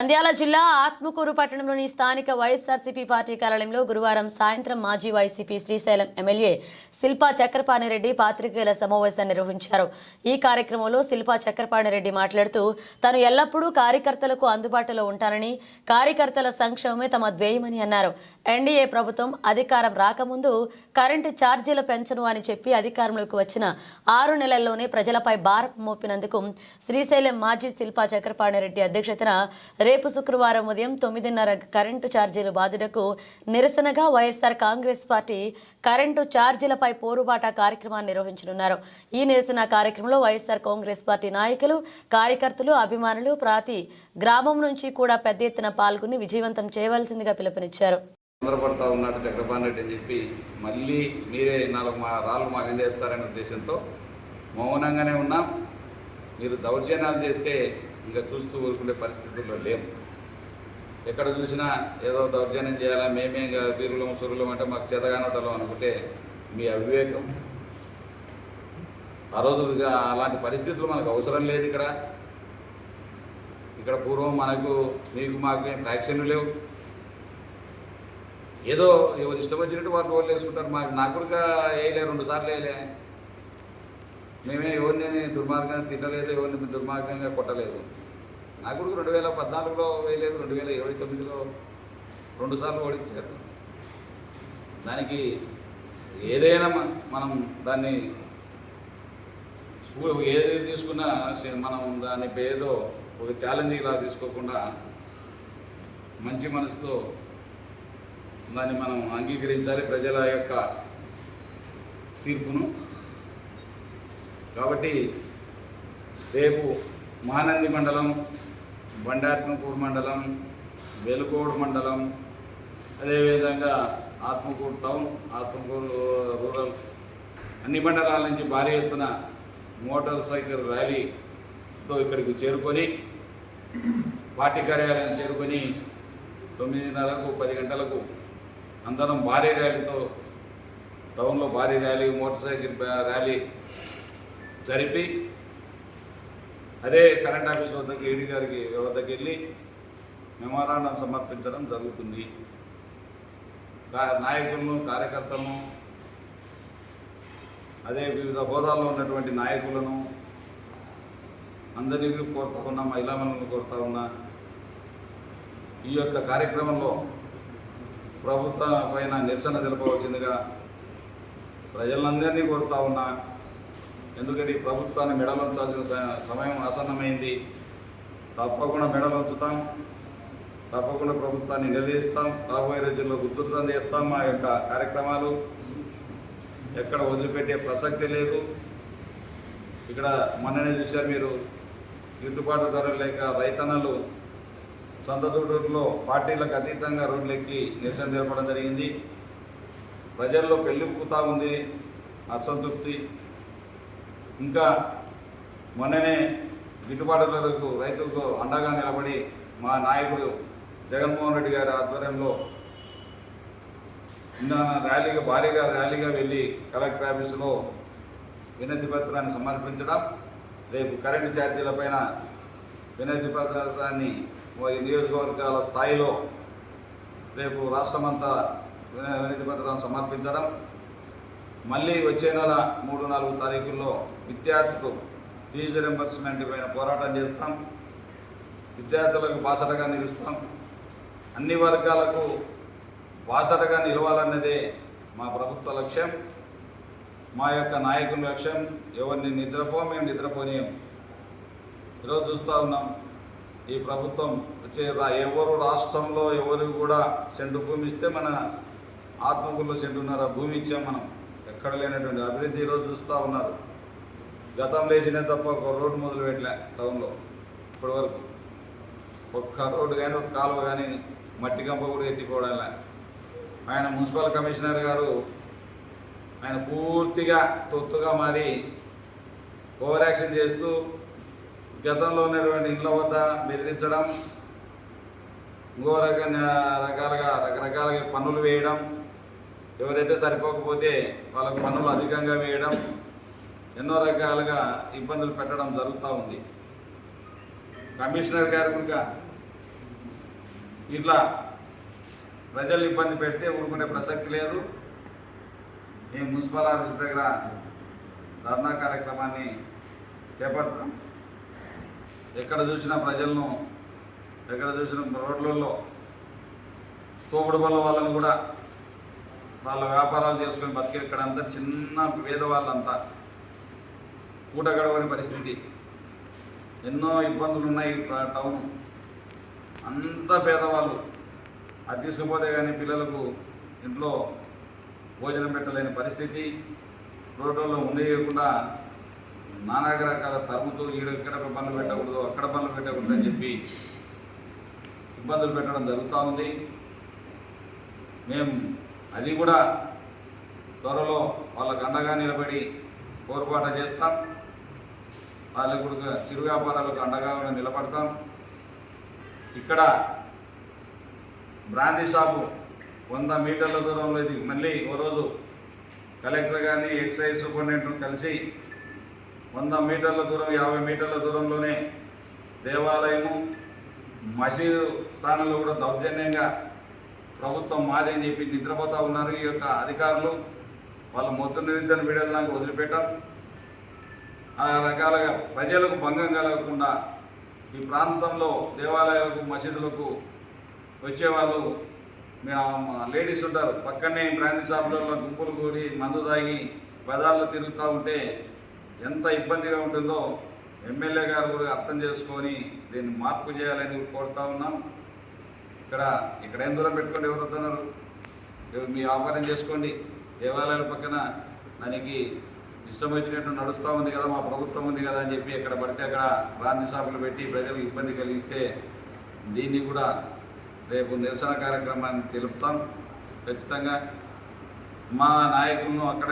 నంద్యాల జిల్లా ఆత్మకూరు పట్టణంలోని స్థానిక వైఎస్ఆర్సీపీ పార్టీ కార్యాలయంలో గురువారం సాయంత్రం మాజీ వైసీపీ శ్రీశైలం ఎమ్మెల్యే శిల్పా చక్రపాణిరెడ్డి పాత్రికేయుల సమావేశాన్ని నిర్వహించారు. ఈ కార్యక్రమంలో శిల్పా చక్రపాణిరెడ్డి మాట్లాడుతూ తాను ఎల్లప్పుడూ కార్యకర్తలకు అందుబాటులో ఉంటానని కార్యకర్తల సంక్షేమమే తమ ధ్యేయమని అన్నారు. ఎన్డీఏ ప్రభుత్వం అధికారం రాకముందు కరెంటు ఛార్జీలు పెంచను అని చెప్పి అధికారంలోకి వచ్చిన ఆరు నెలల్లోనే ప్రజలపై భారం మోపినందుకు శ్రీశైలం మాజీ శిల్పా చక్రపాణిరెడ్డి అధ్యక్షతన రేపు శుక్రవారం ఉదయం తొమ్మిదిన్నర కరెంటు ఛార్జీలు బాధుడకు నిరసనగా వైఎస్ఆర్ కాంగ్రెస్ పార్టీ కరెంటు ఛార్జీలపై పోరుబాట కార్యక్రమాన్ని నిర్వహించనున్నారు. ఈ నిరసన కార్యక్రమంలో వైఎస్ఆర్ కాంగ్రెస్ పార్టీ నాయకులు కార్యకర్తలు అభిమానులు ప్రతి గ్రామం నుంచి కూడా పెద్ద ఎత్తున పాల్గొని విజయవంతం చేయవలసిందిగా పిలుపునిచ్చారు. తొందరపడతా రెడ్డి అని చెప్పి మళ్ళీ మీరే నాలుగు మా రాళ్ళు మాకు చేస్తారనే ఉద్దేశంతో మౌనంగానే ఉన్నాం. మీరు దౌర్జన్యాలు చేస్తే ఇక చూస్తూ ఊరుకునే పరిస్థితుల్లో లేము. ఎక్కడ చూసినా ఏదో దౌర్జన్యం చేయాలా మేమే ఇంకా వీరులం సురులం అంటే మాకు చేతగానటం అనుకుంటే మీ అవివేకం. ఆ రోజు ఇక అలాంటి పరిస్థితులు మనకు అవసరం లేదు ఇక్కడ. ఇక్కడ పూర్వం మనకు మీకు మాకు ఏం ఫ్రాక్షన్లు లేవు. ఏదో ఎవరు ఇష్టం వచ్చినట్టు వాళ్ళు ఓట్లు వేసుకుంటారు మాకు నాకు కూడా వేయలే రెండు సార్లు వేయలే. మేమే ఎవరిని దుర్మార్గంగా తిట్టలేదు ఎవరిని దుర్మార్గంగా కొట్టలేదు. నాకు కొడుకు రెండు వేల పద్నాలుగులో వేయలేదు రెండు వేల ఇరవై తొమ్మిదిలో రెండు సార్లు ఓడించారు. దానికి ఏదైనా మనం దాన్ని ఏది తీసుకున్నా మనం దాని ఏదో ఒక ఛాలెంజ్ ఇలా తీసుకోకుండా మంచి మనసుతో దాన్ని మనం అంగీకరించాలి ప్రజల యొక్క తీర్పును. కాబట్టి రేపు మానంది మండలం బండాత్మకూరు మండలం వెలుకోడు మండలం అదేవిధంగా ఆత్మకూరు టౌన్ ఆత్మకూరు రూరల్ అన్ని మండలాల నుంచి భారీ ఎత్తున మోటార్ సైకిల్ ర్యాలీతో ఇక్కడికి చేరుకొని పార్టీ కార్యాలయం చేరుకొని తొమ్మిదిన్నరకు పది గంటలకు అందరం భారీ ర్యాలీతో టౌన్లో భారీ ర్యాలీ మోటార్ సైకిల్ ర్యాలీ జరిపి అదే కరెంట్ ఆఫీస్ వద్దకు ఏడి గారికి వద్దకు వెళ్ళి మెమోరాండం సమర్పించడం జరుగుతుంది. నాయకులను కార్యకర్తలను అదే వివిధ హోదాల్లో ఉన్నటువంటి నాయకులను అందరికీ కోరుతా ఉన్నా మహిళలను కోరుతా ఉన్నా. ఈ యొక్క కార్యక్రమంలో ప్రభుత్వం పైన నిరసన తెలపవచ్చిందిగా ప్రజలందరినీ కోరుతా ఉన్నా. ఎందుకంటే ప్రభుత్వాన్ని మెడలుంచాల్సిన స- సమయం ఆసన్నమైంది. తప్పకుండా మెడలుంచుతాం తప్పకుండా ప్రభుత్వాన్ని నిలదీస్తాం రాబోయే రోజుల్లో గుర్తుతం చేస్తాం మా యొక్క కార్యక్రమాలు. ఎక్కడ వదిలిపెట్టే ప్రసక్తి లేదు. ఇక్కడ మొన్ననే చూశారు మీరు గిట్టుబాటు ధరలు లేక రైతన్నలు సొంత పార్టీలకు అతీతంగా రోడ్లెక్కి నిరసన తెలపడం జరిగింది. ప్రజల్లో పెళ్ళిపుతా ఉంది. అసంతృప్తి. ఇంకా మొన్ననే గిట్టుబాటు ధరకు రైతులకు అండగా నిలబడి మా నాయకుడు జగన్మోహన్ రెడ్డి గారి ఆధ్వర్యంలో నిన్న ర్యాలీగా భారీగా ర్యాలీగా వెళ్ళి కలెక్టర్ ఆఫీసులో వినతి పత్రాన్ని సమర్పించడం రేపు కరెంటు ఛార్జీలపైన వినతి పత్రాన్ని నియోజకవర్గాల స్థాయిలో రేపు రాష్ట్రమంతా వినతి పత్రాన్ని సమర్పించడం మళ్ళీ వచ్చే నెల మూడు నాలుగు తారీఖుల్లో విద్యార్థులు ఫీజు రింబర్స్మెంట్ పైన పోరాటం చేస్తాం. విద్యార్థులకు బాసటగా నిలుస్తాం. అన్ని వర్గాలకు బాసటగా నిలవాలన్నదే మా ప్రభుత్వ లక్ష్యం. మా యొక్క నాయకుని లక్ష్యం ఎవరిని నిద్రపో మేము నిద్రపోనీయం. ఈరోజు చూస్తూ ఉన్నాం ఈ ప్రభుత్వం వచ్చే రా- ఎవరు రాష్ట్రంలో ఎవరు కూడా సెంటు భూమి ఇస్తే మన ఆత్మకూరులో సెంటున్నర? భూమి ఇచ్చాం మనం. ఎక్కడ లేనటువంటి అభివృద్ధి ఈరోజు చూస్తూ ఉన్నారు. గతం వేసిన తప్ప ఒక రోడ్డు మొదలు పెట్టలే టౌన్లో ఇప్పటి వరకు ఒక్క రోడ్డు కానీ ఒక కాలువ కానీ మట్టి కంప కూడా ఎత్తిపోవడంలే. ఆయన మున్సిపల్ కమిషనర్ గారు ఆయన పూర్తిగా తొత్తుగా మారి ఓవర్ యాక్షన్ చేస్తూ గతంలో ఉన్నటువంటి ఇళ్ళ వద్ద బెదిరించడం ఇంకో రకమైన రకాలుగా రకరకాలుగా పన్నులు వేయడం ఎవరైతే సరిపోకపోతే వాళ్ళకు పన్నులు అధికంగా వేయడం ఎన్నో రకాలుగా ఇబ్బందులు పెట్టడం జరుగుతూ ఉంది. కమిషనర్ గారు కనుక ఇట్లా ప్రజలు ఇబ్బంది పెడితే ఊరుకునే ప్రసక్తి లేదు. ఈ మున్సిపల్ ఆఫీస్ దగ్గర ధర్నా కార్యక్రమాన్ని చేపడతాం. ఎక్కడ చూసినా ప్రజలను ఎక్కడ చూసిన రోడ్లలో తోపుడు బల్ల వాళ్ళని కూడా వాళ్ళ వ్యాపారాలు చేసుకొని బతికే ఇక్కడంతా చిన్న పేదవాళ్ళంతా పూట గడవని పరిస్థితి. ఎన్నో ఇబ్బందులు ఉన్నాయి టౌన్. అంతా పేదవాళ్ళు. అది తీసుకుపోతే కానీ పిల్లలకు ఇంట్లో భోజనం పెట్టలేని పరిస్థితి. రోడ్లలో ఉండేయకుండా నానా రకాల తరుముతూ ఈడ ఇక్కడ పనులు పెట్టకూడదు అక్కడ పనులు పెట్టకూడదు అని చెప్పి ఇబ్బందులు పెట్టడం జరుగుతూ ఉంది. మేము అది కూడా త్వరలో వాళ్ళకు అండగా నిలబడి పోరుబాట చేస్తాం. వాళ్ళకు కూడా చిరు వ్యాపారాలకు అండగా నిలబడతాం. ఇక్కడ బ్రాందీ షాపు వంద మీటర్ల దూరంలో ఇది. మళ్ళీ ఓ రోజు కలెక్టర్ గారిని ఎక్సైజ్ సూపరింటెండెంట్ కలిసి వంద మీటర్ల దూరం యాభై మీటర్ల దూరంలోనే దేవాలయము మసీదు స్థానంలో కూడా దౌర్జన్యంగా ప్రభుత్వం మాదే అని చెప్పి నిద్రపోతూ ఉన్నారు ఈ యొక్క అధికారులు. వాళ్ళ మొత్తం నిరంతరం వీడియోలు వదిలిపెట్టారు ఆ రకాలుగా ప్రజలకు భంగం కలగకుండా ఈ ప్రాంతంలో దేవాలయాలకు మసీదులకు వచ్చేవాళ్ళు లేడీస్ ఉంటారు. పక్కనే బ్రాంతి షాపులలో గుంపులు కూడి మందు తాగి బజార్లో తిరుగుతూ ఉంటే ఎంత ఇబ్బందిగా ఉంటుందో ఎమ్మెల్యే గారు కూడా అర్థం చేసుకొని దీన్ని మార్పు చేయాలని కోరుతా ఉన్నాం. ఇక్కడ ఇక్కడ ఏం దూరం పెట్టుకోండి ఎవరు వస్తున్నారు మీ వ్యాపారం చేసుకోండి. దేవాలయాల పక్కన దానికి ఇష్టం వచ్చినట్టు నడుస్తూ ఉంది కదా మా ప్రభుత్వం ఉంది కదా అని చెప్పి ఎక్కడ పడితే అక్కడ రాంది షాపులు పెట్టి ప్రజలకు ఇబ్బంది కలిగిస్తే దీన్ని కూడా రేపు నిరసన కార్యక్రమాన్ని తెలుపుతాం. ఖచ్చితంగా మా నాయకులను అక్కడ